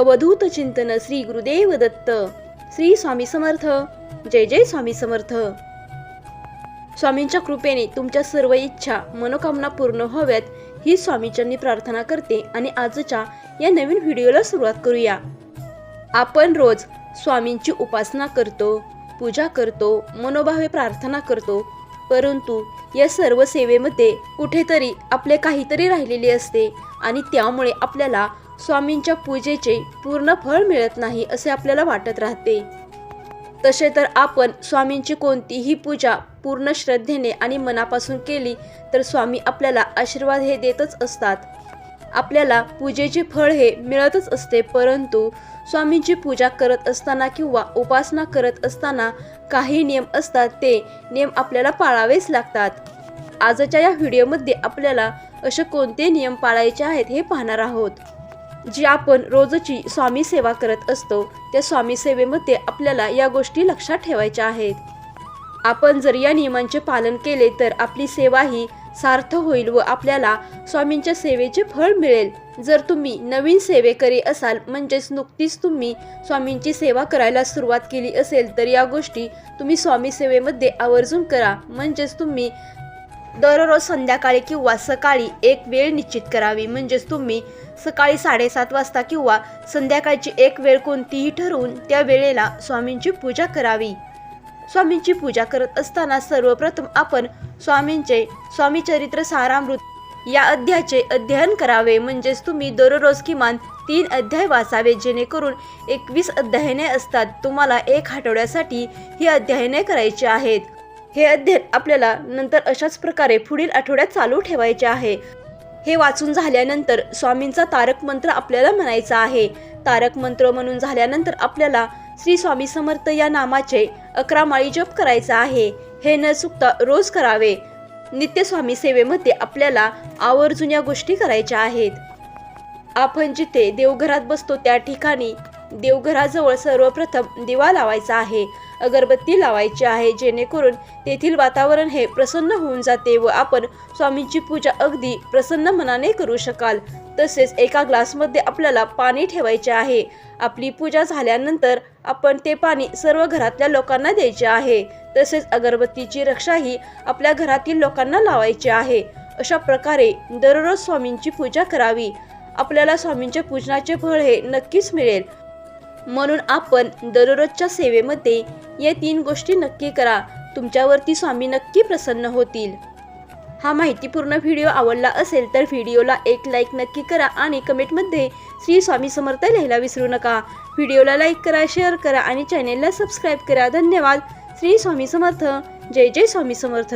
अवधूत चिंतन श्री गुरुदेव दत्त. श्री स्वामी समर्थ. जय जय स्वामी समर्थ. स्वामींच्या कृपेने तुमच्या सर्व इच्छा मनोकामना पूर्ण व्हाव्यात ही स्वामीच्यांनी प्रार्थना करते आणि आजच्या या नवीन व्हिडिओला सुरुवात करूया. आपण रोज स्वामींची उपासना करतो पूजा करतो मनोभावे प्रार्थना करतो परंतु या सर्व सेवेमध्ये कुठेतरी आपले काहीतरी राहिलेले असते आणि त्यामुळे आपल्याला स्वामींच्या पूजेचे पूर्ण फळ मिळत नाही असे आपल्याला वाटत राहते. तसे तर आपण स्वामींची कोणतीही पूजा पूर्ण श्रद्धेने आणि मनापासून केली तर स्वामी आपल्याला आशीर्वाद हे देतच असतात. आपल्याला पूजेचे फळ हे मिळतच असते परंतु स्वामींची पूजा करत असताना किंवा उपासना करत असताना काही नियम असतात ते नियम आपल्याला पाळावेच लागतात. आजच्या या व्हिडिओमध्ये आपल्याला असे कोणते नियम पाळायचे आहेत हे पाहणार आहोत. जी आपण रोजची स्वामी सेवा करत असतो त्या स्वामी सेवेमध्ये आपल्याला या गोष्टी लक्षात ठेवायच्या आहेत. आपण जर या नियमांचे पालन केले तर आपली सेवा ही सार्थ होईल व आपल्याला स्वामींच्या सेवेचे फळ मिळेल. जर तुम्ही नवीन सेवेकरी असाल म्हणजेच नुकतीच तुम्ही स्वामींची सेवा करायला सुरुवात केली असेल तर या गोष्टी तुम्ही स्वामी सेवेमध्ये आवर्जून करा. म्हणजेच तुम्ही दररोज संध्याकाळी किंवा सकाळी एक वेळ निश्चित करावी. म्हणजेच तुम्ही सकाळी साडेसात वाजता किंवा संध्याकाळची एक वेळ कोणतीही ठरवून त्या वेळेला स्वामींची पूजा करावी. स्वामींची पूजा करत असताना सर्वप्रथम आपण स्वामींचे स्वामी चरित्र सारामृत या अध्यायाचे अध्ययन करावे. म्हणजेच तुम्ही दररोज किमान तीन अध्याय वाचावे जेणेकरून एकवीस अध्यायने असतात. तुम्हाला एक आठवड्यासाठी ही अध्ययने करायची आहेत. हे अध्ययन आपल्याला नंतर अशाच प्रकारे पुढील आठवड्यात चालू ठेवायचे आहे. हे वाचून झाल्यानंतर स्वामींचा तारक मंत्र आपल्याला म्हणायचा आहे. तारक मंत्र म्हणून झाल्यानंतर आपल्याला श्री स्वामी समर्थ या नामाचे अकरा माळी जप करायचा आहे. हे न चुकता रोज करावे. नित्य स्वामी सेवेमध्ये आपल्याला आवर्जून या गोष्टी करायच्या आहेत. आपण जिथे देवघरात बसतो त्या ठिकाणी देवघराजवळ सर्वप्रथम दिवा लावायचा आहे. अगरबत्ती लावायची आहे जेणेकरून तेथील वातावरण हे प्रसन्न होऊन जाते व आपण स्वामींची पूजा अगदी प्रसन्न मनाने करू शकाल. तसेच एका ग्लासमध्ये आपल्याला पाणी ठेवायचे आहे. आपली पूजा झाल्यानंतर आपण ते पाणी सर्व घरातल्या लोकांना द्यायचे आहे. तसेच अगरबत्तीची रक्षाही आपल्या घरातील लोकांना लावायची आहे. अशा प्रकारे दररोज स्वामींची पूजा करावी. आपल्याला स्वामींच्या पूजनाचे फळ हे नक्कीच मिळेल. म्हणून आपण दररोजच्या सेवेमध्ये या तीन गोष्टी नक्की करा. तुमच्यावरती स्वामी नक्की प्रसन्न होतील. हा माहितीपूर्ण व्हिडिओ आवडला असेल तर व्हिडिओला एक लाईक नक्की करा आणि कमेंटमध्ये श्री स्वामी समर्थ लिहायला विसरू नका. व्हिडिओला लाईक करा शेअर करा आणि चॅनेलला सबस्क्राईब करा. धन्यवाद. श्री स्वामी समर्थ. जय जय स्वामी समर्थ.